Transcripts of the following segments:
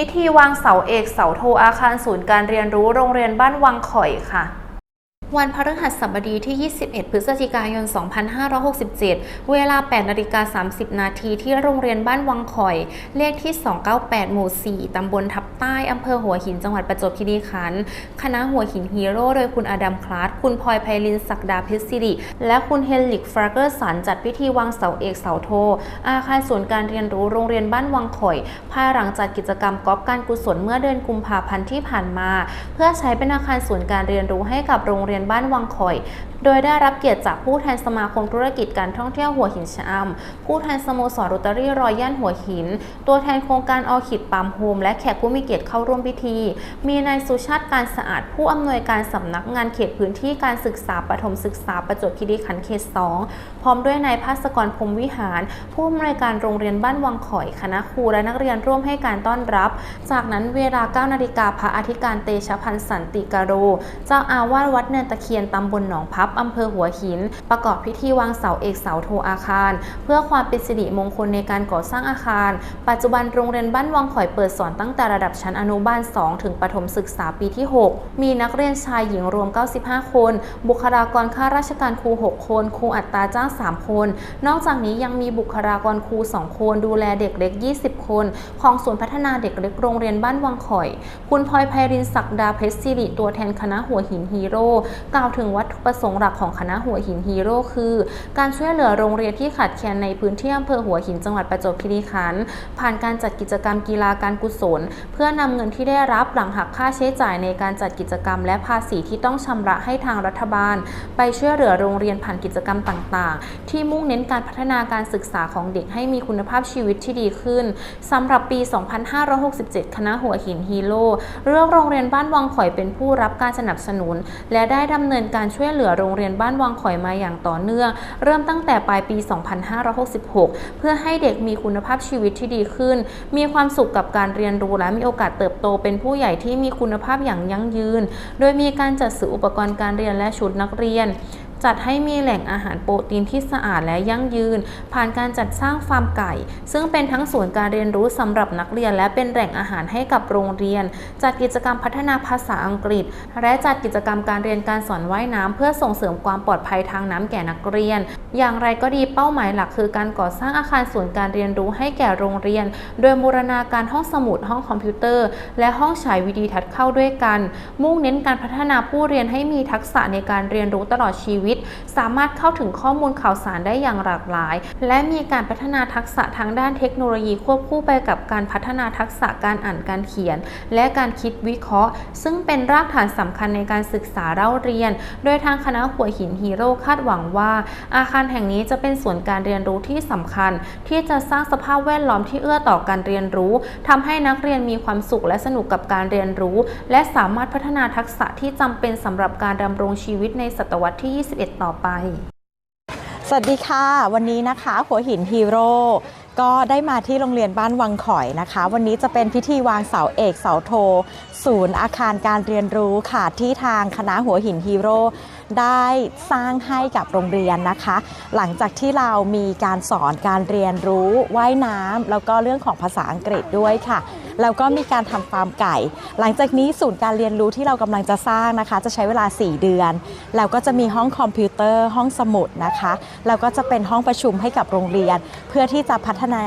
พิธีวางเสาเอกเสาโทอาคารศูนย์การเรียนรู้โรงเรียนบ้านวังข่อยค่ะ วันพฤหัสบดีที่ 21 พฤศจิกายน 2567 เวลา 8นาฬิกา30 นาทีที่โรงเรียนบ้านวังข่อย เลขที่ 298 หมู่ 4 ตำบลทับใต้ อำเภอหัวหิน จังหวัดประจวบคีรีขันธ์ คณะหัวหินฮีโร่ โดยคุณอดัมคลาส คุณพลอยไพลินศักดาเพชรสิริ และคุณเฮลิกฟรากเกอร์สัน จัดพิธีวางเสาเอกเสาโท อาคารศูนย์การเรียนรู้โรงเรียนบ้านวังข่อย ภายหลังจัดกิจกรรมกอล์ฟการกุศลเมื่อเดือนกุมภาพันธ์ที่ผ่านมา เพื่อใช้เป็นอาคารศูนย์การเรียนรู้ให้กับโรงเรียนบ้านวังคอยโดยได้รับเกียรติจากผู้แทนสมาคมธุรกิจการท่องเที่ยวหัวหินชะอำผู้แทนสโมสรโรตารี่รอยย่านหัวหิน ตัวแทนโครงการออคิดปามโฮมและแขกผู้มีเกียรติเข้าร่วมพิธี มีนายสุชาติการสะอาด ผู้อำนวยการสำนักงานเขตพื้นที่การศึกษาปฐมศึกษาประจวบคีรีขันธ์เขต2พร้อมด้วยนายภาสกรพรมวิหาร ผู้อำนวยการโรงเรียนบ้านวังข่อยคณะครูและนักเรียนร่วมให้การต้อนรับ จากนั้นเวลา9นาฬิกาพระอธิการเตชะพันธ์สันติกาโร เจ้าอาวาสวัดเนินตะเคียนตำบลหนองพับอำเภอหัวหิน ประกอบพิธีวางเสาเอกเสาโทอาคาร เพื่อความเป็นสิริมงคลในการก่อสร้างอาคาร ปัจจุบันโรงเรียนบ้านวังข่อยเปิดสอนตั้งแต่ระดับชั้นอนุบาล 2 ถึงประถมศึกษาปีที่ 6 มีนักเรียนชายหญิงรวม 95 คน บุคลากรข้าราชการครู 6 คน ครูอัตราจ้าง 3 คน นอกจากนี้ยังมีบุคลากรครู 2 คน ดูแลเด็กเล็ก 20 คน ของศูนย์พัฒนาเด็กเล็กโรงเรียนบ้านวังข่อย คุณพลอยไพรินศักดาเพชรสิริตัวแทนคณะหัวหินฮีโร่กล่าวถึงวัตถุประสงค์หลักของคณะหัวหินฮีโร่คือ การช่วยเหลือโรงเรียนที่ขาดแคลนในพื้นที่อำเภอหัวหินจังหวัดประจวบคีรีขันธ์ผ่านการจัดกิจกรรมกีฬาการกุศล เพื่อนำเงินที่ได้รับหลังหักค่าใช้จ่ายในการจัดกิจกรรม และภาษีที่ต้องชำระให้ทางรัฐบาล ไปช่วยเหลือโรงเรียนผ่านกิจกรรมต่าง ๆ ที่มุ่งเน้นการพัฒนาการศึกษาของเด็กให้มีคุณภาพชีวิตที่ดีขึ้นสำหรับปี 2567 คณะหัวหินฮีโร่เลือกโรงเรียนบ้านวังข่อยเป็นผู้รับการสนับสนุน และได้ดำเนินการช่วยเหลือโรรงเรียนบ้านวังข่อยมาอย่างต่อเนื่อง เริ่มตั้งแต่ปลายปี 2566 เพื่อให้เด็กมีคุณภาพชีวิตที่ดีขึ้น มีความสุขกับการเรียนรู้และมีโอกาสเติบโตเป็นผู้ใหญ่ที่มีคุณภาพอย่างยั่งยืน โดยมีการจัดซื้ออุปกรณ์การเรียนและชุดนักเรียน จัดให้มีแหล่งอาหารโปรตีนที่สะอาดและยั่งยืน ผ่านการจัดสร้างฟาร์มไก่ ซึ่งเป็นทั้งศูนย์การเรียนรู้สำหรับนักเรียน และเป็นแหล่งอาหารให้กับโรงเรียน จัดกิจกรรมพัฒนาภาษาอังกฤษ และจัดกิจกรรมการเรียนการสอนว่ายน้ำเพื่อส่งเสริมความปลอดภัยทางน้ำแก่นักเรียน อย่างไรก็ดีเป้าหมายหลักคือการก่อสร้างอาคารศูนย์การเรียนรู้ให้แก่โรงเรียน โดยบูรณาการห้องสมุดห้องคอมพิวเตอร์ และห้องฉายวิดีทัศน์เข้าด้วยกัน มุ่งเน้นการพัฒนาผู้เรียนให้มีทักษะในการเรียนรู้ตลอดชีวิตสามารถเข้าถึงข้อมูลข่าวสารได้อย่างหลากหลาย และมีการพัฒนาทักษะทางด้านเทคโนโลยีควบคู่ไปกับการพัฒนาทักษะการอ่านการเขียน และการคิดวิเคราะห์ ซึ่งเป็นรากฐานสำคัญในการศึกษาเล่าเรียน โดยทางคณะหัวหินฮีโร่คาดหวังว่า อาคารแห่งนี้จะเป็นส่วนการเรียนรู้ที่สำคัญ ที่จะสร้างสภาพแวดล้อมที่เอื้อต่อการเรียนรู้ทำให้นักเรียนมีความสุขและสนุกกับการเรียนรู้ และสามารถพัฒนาทักษะที่จำเป็นสำหรับการดำรงชีวิตในศตวรรษที่21 ต่อไป สวัสดีค่ะ วันนี้นะคะหัวหินฮีโร่ก็ได้มาที่โรงเรียนบ้านวังข่อยนะคะ วันนี้จะเป็นพิธีวางเสาเอกเสาโท ศูนย์อาคารการเรียนรู้ค่ะที่ทางคณะหัวหินฮีโร่ได้สร้างให้กับโรงเรียนนะคะ หลังจากที่เรามีการสอนการเรียนรู้ว่ายน้ำแล้วก็เรื่องของภาษาอังกฤษด้วยค่ะ แล้วก็มีการทำฟาร์มไก่ หลังจากนี้ศูนย์การเรียนรู้ที่เรากำลังจะสร้างนะคะ จะใช้เวลา 4 เดือน แล้วก็จะมีห้องคอมพิวเตอร์ ห้องสมุดนะคะ แล้วก็จะเป็นห้องประชุมให้กับโรงเรียน เพื่อที่จะพัฒนา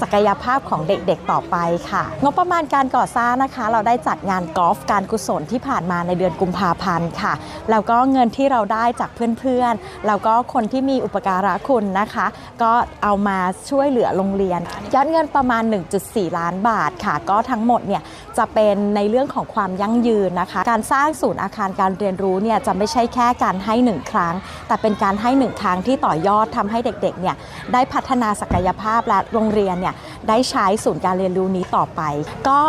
ศักยภาพของเด็กๆต่อไปค่ะ งบประมาณการก่อสร้างนะคะ เราได้จัดงานกอล์ฟการกุศลที่ผ่านมาในเดือนกุมภาพันธ์ค่ะ แล้วก็เงินที่เราได้จากเพื่อนๆ แล้วก็คนที่มีอุปการะคุณนะคะ ก็เอามาช่วยเหลือโรงเรียนยอดเงินประมาณ 1.4 ล้านบาทค่ะ ก็ทั้งหมดเนี่ย จะเป็นในเรื่องของความยั่งยืนนะคะ การสร้างศูนย์อาคารการเรียนรู้เนี่ยจะไม่ใช่แค่การให้หนึ่งครั้ง แต่เป็นการให้หนึ่งครั้งที่ต่อยอดทำให้เด็กๆเนี่ยได้พัฒนาศักยภาพและโรงเรียนเนี่ย ได้ใช้ศูนย์การเรียนรู้นี้ต่อไป ก็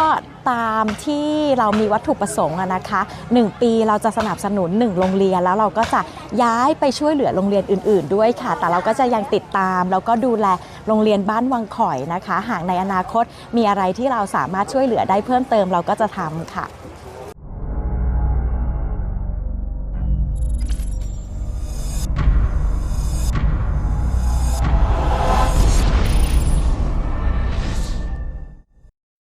ตามที่เรามีวัตถุประสงค์อะนะคะ 1 ปีเราจะสนับสนุน 1 โรงเรียน แล้วเราก็จะย้ายไปช่วยเหลือโรงเรียนอื่น ๆ ด้วยค่ะ แต่เราก็จะยังติดตาม แล้วก็ดูแลโรงเรียนบ้านวังข่อยนะคะ หากในอนาคตมีอะไรที่เราสามารถช่วยเหลือได้เพิ่มเติมเราก็จะทำค่ะ